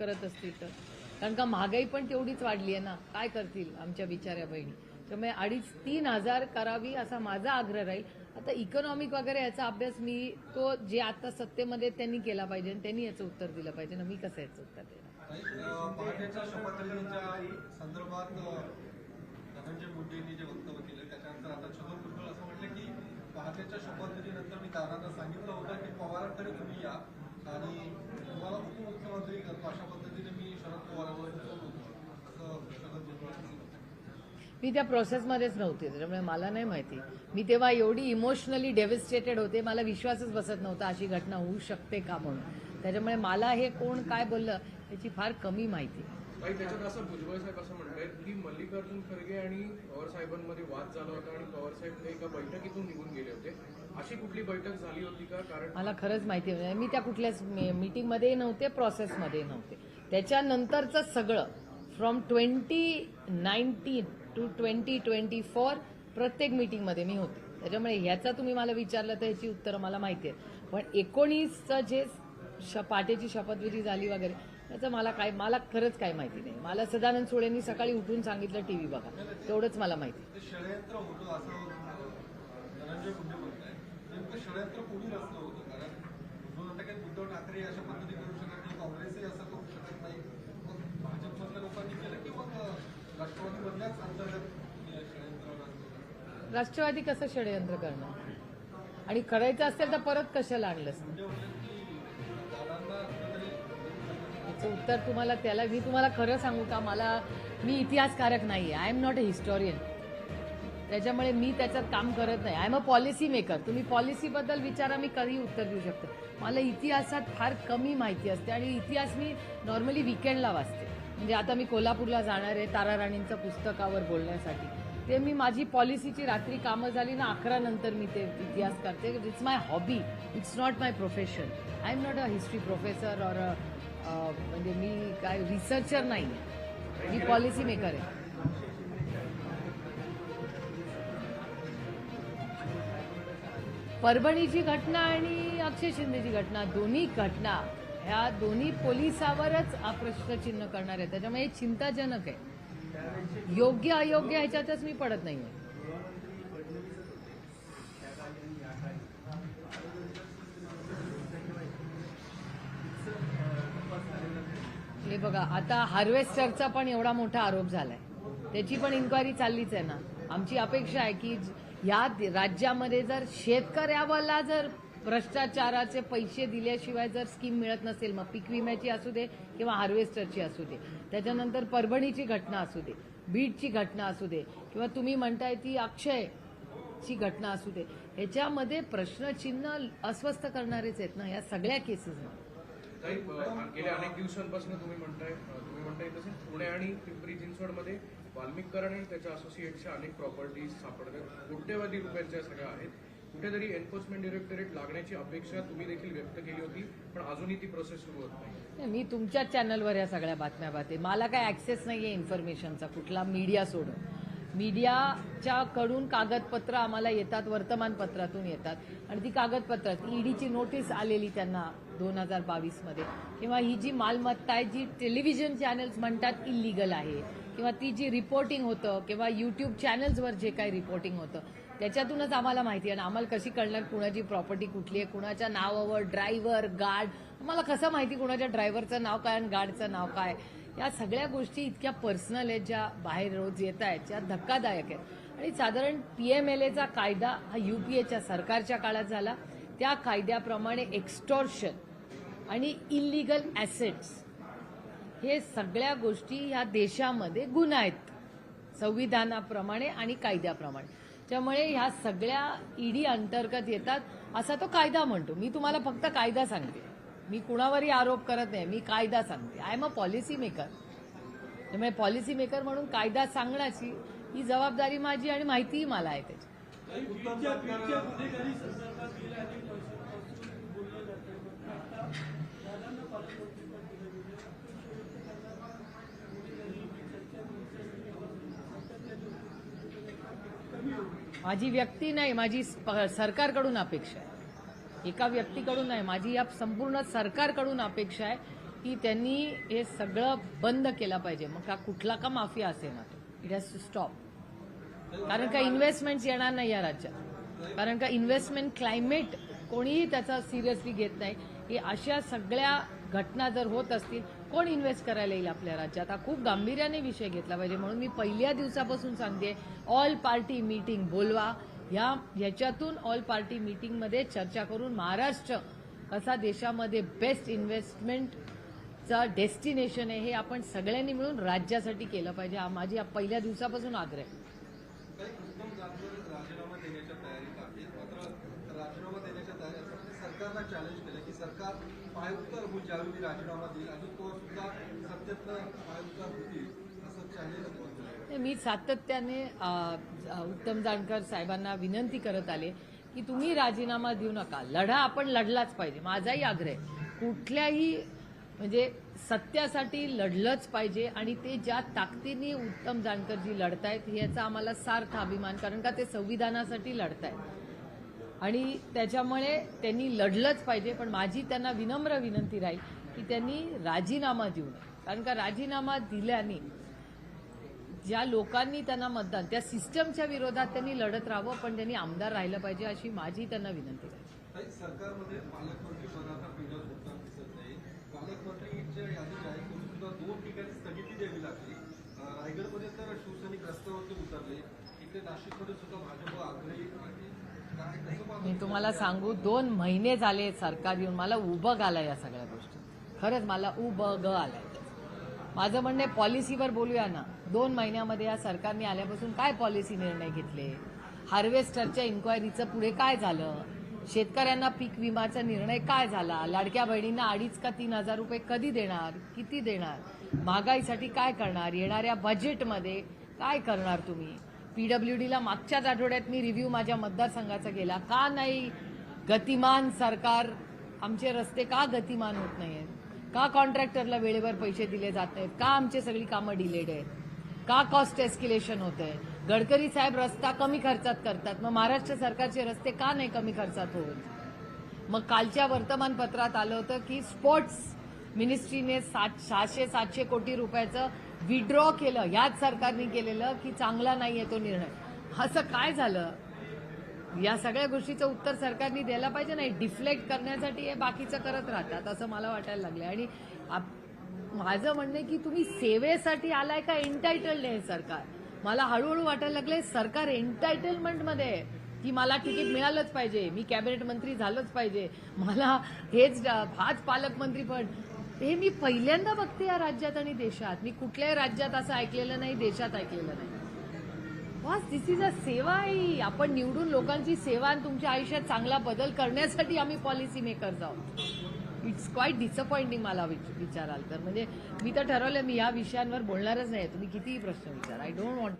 करत असतील तर. कारण का महागाई पण तेवढीच वाढली आहे ना. काय करतील आमच्या बिचाऱ्या बहिणी? त्यामुळे अडीच तीन हजार करावी असा माझा आग्रह राहील. आता इकॉनॉमिक वगैरे याचा अभ्यास मी तो जे आता सत्तेमध्ये त्यांनी केला पाहिजे आणि त्यांनी याचं उत्तर दिलं पाहिजे. ना मी कसं याचं उत्तर देणार? ताई, अ, पहाटेच्या संदर्भात धनंजय मुंडेंनी जे वक्तव्य केलं त्याच्यानंतर आता छगन भुजबळ असं म्हटलं की पहाटेच्या शपथविधीनंतर मी दादांना सांगितलं होतं की पवारांकडे तुम्ही या. आणि तुम्हाला उपमुख्यमंत्री करतो अशा पद्धतीने मी शरद पवारांवर असं मी त्या प्रोसेसमध्येच नव्हते त्याच्यामुळे मला नाही माहिती. मी तेव्हा एवढी इमोशनली डेव्हिस्टेटेड होते मला विश्वासच बसत नव्हता अशी घटना होऊ शकते का म्हणून. त्याच्यामुळे मला हे कोण काय बोललं याची फार कमी माहिती. काही त्याच्यात असं भुजबळ साहेब असं म्हणतायत की मल्लिकार्जुन खरगे आणि पवार साहेबांमध्ये वाद झाला होता आणि पवार साहेब एका बैठकीतून निघून गेले होते. अशी कुठली बैठक झाली होती का? कारण मला खरंच माहिती नाही मी त्या कुठल्याच मीटिंगमध्ये नव्हते प्रोसेसमध्ये नव्हते. त्याच्यानंतरचं सगळं from twenty nineteen to twenty twenty four प्रत्येक मीटिंगमध्ये मी होते. त्याच्यामुळे ह्याचा तुम्ही मला विचारलं तर ह्याची उत्तरं मला माहिती आहेत. पण एकोणीसचं जे श पाटेची शपथविधी झाली वगैरे त्याचं मला काय मला खरंच काय माहिती नाही. मला सदानंद सोळेंनी सकाळी उठून सांगितलं टीव्ही बघा. तेवढंच मला माहिती. राष्ट्रवादी कसं षडयंत्र करणार? आणि करायचं असेल तर परत कशाला आणलं याचं उत्तर तुम्हाला त्याला मी तुम्हाला खरं सांगू का? मला मी इतिहासकारक नाही आहे I am not a historian त्याच्यामुळे मी त्याच्यात काम करत नाही. I am a policy maker तुम्ही पॉलिसीबद्दल विचारा मी कधी उत्तर देऊ शकते. मला इतिहासात फार कमी माहिती असते आणि इतिहास मी नॉर्मली विकेंडला वाचते. म्हणजे आता मी कोल्हापूरला जाणार आहे तारा राणींचं पुस्तकावर बोलण्यासाठी. ते मी माझी पॉलिसीची रात्री कामं झाली ना अकरा नंतर मी ते इतिहास करते. It's my hobby it's not my profession I am not a history professor or म्हणजे मी काय रिसर्चर नाही आहे मी पॉलिसी मेकर आहे. परभणीची घटना आणि अक्षय शिंदेची घटना दोन्ही घटना ह्या दोन्ही पोलिसावरच हा प्रश्नचिन्ह करणार आहे त्याच्यामुळे हे चिंताजनक आहे. योग्य अयोग्य ह्याच्यातच मी पडत नाहीये. हे बघा आता हार्वेस्टरचा पण एवढा मोठा आरोप झालाय. त्याची पण इन्क्वायरी चाललीच आहे ना. आमची अपेक्षा आहे की या राज्यामध्ये जर शेतकऱ्याला जर भ्रष्टाचाराचे पैसे दिल्याशिवाय जर स्कीम मिळत नसेल मग पीक विम्याची असू दे किंवा हार्वेस्टरची असू दे त्याच्यानंतर परभणीची घटना असू दे बीडची घटना असू दे किंवा तुम्ही म्हणताय ती अक्षय ची घटना असू दे ह्याच्यामध्ये प्रश्नचिन्ह अस्वस्थ करणारेच आहेत ना या सगळ्या केसेसमध्ये काही गेल्या अनेक दिवसांपासून तुम्ही म्हणताय तुम्ही म्हणताय तसेच पुणे आणि पिंपरी चिंचवडमध्ये वाल्मिककर आणि त्याच्या असोसिएटच्या अनेक प्रॉपर्टीज सापडतात. कोट्यवधी रुपयांच्या सगळ्या आहेत. कुठेतरी एन्फोर्समेंट डिरेक्टरेट लागण्याची अपेक्षा तुम्ही देखील व्यक्त केली होती पण अजूनही ती प्रोसेस सुरू होत नाही. नाही, मी तुमच्याच चॅनलवर या सगळ्या बातम्या पाहते. मला काय ऍक्सेस नाहीये इन्फॉर्मेशनचा कुठला मीडिया सोडून. मीडियाच्या कडून कागदपत्र आम्हाला येतात वर्तमानपत्रातून येतात. आणि ती कागदपत्र ईडीची नोटीस आलेली त्यांना दोन हजार बावीसमध्ये. किंवा ही जी मालमत्ता आहे जी टेलिव्हिजन चॅनल्स म्हणतात इलिगल आहे. किंवा ती जी रिपोर्टिंग होतं किंवा युट्यूब चॅनल्सवर जे काही रिपोर्टिंग होतं त्याच्यातूनच आम्हाला माहिती आहे. आणि आम्हाला कशी कळणार कुणाची प्रॉपर्टी कुठली आहे कुणाच्या नावावर ड्रायव्हर गार्ड. आम्हाला कसं माहिती कुणाच्या ड्रायव्हरचं नाव काय आणि गार्डचं नाव काय? या सगळ्या गोष्टी इतक्या पर्सनल आहेत ज्या बाहेर रोज येत आहेत ज्या धक्कादायक आहेत. आणि साधारण पी एम एल एचा कायदा हा यू पी एच्या सरकारच्या काळात झाला. त्या कायद्याप्रमाणे एक्स्टॉर्शन आणि इलिगल ॲसेट्स हे सगळ्या गोष्टी ह्या देशामध्ये गुन्हा आहेत. संविधानाप्रमाणे आणि कायद्याप्रमाणे. त्यामुळे ह्या सगळ्या ईडी अंतर्गत येतात. असा तो कायदा म्हणतो. मी तुम्हाला फक्त कायदा सांगते. मी कुणावरही आरोप करत नाही मी कायदा सांगते. I am a policy maker त्यामुळे पॉलिसी मेकर म्हणून कायदा सांगण्याची ही जबाबदारी माझी आणि माहितीही मला आहे त्याची. माझी व्यक्ती नाही माझी सरकारकडून अपेक्षा आहे. एका व्यक्तीकडून नाही माझी या संपूर्ण सरकारकडून अपेक्षा आहे की त्यांनी हे सगळं बंद केलं पाहिजे. मग का कुठला का माफिया असे ना तो. इट हॅज टू स्टॉप कारण का इन्व्हेस्टमेंट येणार नाही या राज्यात. कारण का इन्व्हेस्टमेंट क्लायमेट कोणीही त्याचा सिरियसली घेत नाही. की अशा सगळ्या घटना जर होत असतील कोण इन्व्हेस्ट करायला येईल आपल्या राज्यात? हा खूप गांभीर्याने विषय घेतला पाहिजे. म्हणून मी पहिल्या दिवसापासून सांगते ऑल पार्टी मीटिंग बोलवा. या याच्यातून ऑल पार्टी मीटिंगमध्ये चर्चा करून महाराष्ट्र कसा देशामध्ये बेस्ट इन्व्हेस्टमेंटचा डेस्टिनेशन आहे हे आपण सगळ्यांनी मिळून राज्यासाठी केलं पाहिजे. हा माझी पहिल्या दिवसापासून आग्रह आहे. राजीनामा देण्याच्या तयारी सरकारला चॅलेंज केलं की सरकार पायुक्तर होईल ज्यावेळी राजीनामा देईल अजित तो सुद्धा सत्तेतनं पायुक्तर होतील. मी सातत्याने उत्तम जानकर साहेबांना विनंती करत आले की तुम्ही राजीनामा देऊ नका. लढा आपण लढलाच पाहिजे. माझाही आग्रह कुठल्याही म्हणजे सत्यासाठी लढलंच पाहिजे आणि ते ज्या ताकदीने उत्तम जानकरजी लढतायत याचा आम्हाला सार्थ अभिमान कारण का ते संविधानासाठी लढतायत. आणि त्याच्यामुळे त्यांनी लढलंच पाहिजे पण माझी त्यांना विनम्र विनंती राहील की त्यांनी राजीनामा देऊ नये. कारण का राजीनामा दिल्याने ज्या लोकांनी त्यांना मतदान त्या सिस्टमच्या विरोधात त्यांनी लढत राहावं पण त्यांनी आमदार राहिलं पाहिजे अशी माझी त्यांना विनंती आहे. सरकारमध्ये पालकमंत्री पदाचा होता दिसत नाही. पालकमंत्रीच्या यादी जाहीर करून सुद्धा दोन ठिकाणी स्थगिती द्यावी लागली. रायगडमध्ये तर शिवसैनिक रस्त्यावरती उतरले. इकडे नाशिकमध्ये सुद्धा भाजप आग्रही मी तुम्हाला सांगू दोन महिने झाले सरकार येऊन मला उबग आला या सगळ्या गोष्टी. खरंच मला उबग आलाय. माझं म्हणणं आहे पॉलिसीवर बोलूया ना. दोन महिन्यामध्ये या सरकारने आल्यापासून काय पॉलिसी निर्णय घेतले? हार्वेस्टरच्या इन्क्वायरीचं पुढे काय झालं? शेतकऱ्यांना पीक विमाचा निर्णय काय झाला? लाडक्या बहिणींना अडीच का तीन हजार रुपये कधी देणार? किती देणार? महागाईसाठी काय करणार? येणाऱ्या बजेटमध्ये काय करणार तुम्ही? पीडब्ल्यूडीला मागच्याच आठवड्यात मी रिव्ह्यू माझ्या मतदारसंघाचा केला. का नाही? गतिमान सरकार. आमचे रस्ते का गतिमान होत नाही आहेत का कॉन्ट्रॅक्टरला वेळेवर पैसे दिले जात नाहीत? का आमची सगळी कामं डिलेड आहेत? का कॉस्ट एस्किलेशन होत आहे? गडकरी साहेब रस्ता कमी खर्चात करतात. मग महाराष्ट्र सरकारचे रस्ते का नाही कमी खर्चात होत? मग कालच्या वर्तमानपत्रात आलं होतं की स्पोर्ट्स मिनिस्ट्रीने सात सहाशे सातशे कोटी रुपयाचं विड्रॉ केलं. ह्याच सरकारने केलेलं की चांगला नाही आहे तो निर्णय. असं काय झालं? या सगळ्या गोष्टीचं उत्तर सरकारने द्यायला पाहिजे नाही. डिफ्लेक्ट करण्यासाठी हे बाकीचं करत राहतात असं मला वाटायला लागलं आणि माझं म्हणणं आहे की तुम्ही सेवेसाठी आलाय का एन्टायटल्ड आहे सरकार? मला हळूहळू वाटायला लागले सरकार एन्टायटलमेंटमध्ये आहे की मला तिकीट मिळालंच पाहिजे मी कॅबिनेट मंत्री झालंच पाहिजे. मला हेच हाच पालकमंत्री पण. हे मी पहिल्यांदा बघते या राज्यात आणि देशात. मी कुठल्याही राज्यात असं ऐकलेलं नाही देशात ऐकलेलं नाही. बस दिस इज अ सेवा आहे आपण निवडून लोकांची सेवा आणि तुमच्या आयुष्यात चांगला बदल करण्यासाठी आम्ही पॉलिसी मेकर्स आहोत इट्स क्वाईट डिसअपॉइंटिंग मला विच- विचाराल तर. म्हणजे मी तर ठरवलं मी या विषयांवर बोलणारच नाही तुम्ही कितीही प्रश्न विचारा. I don't want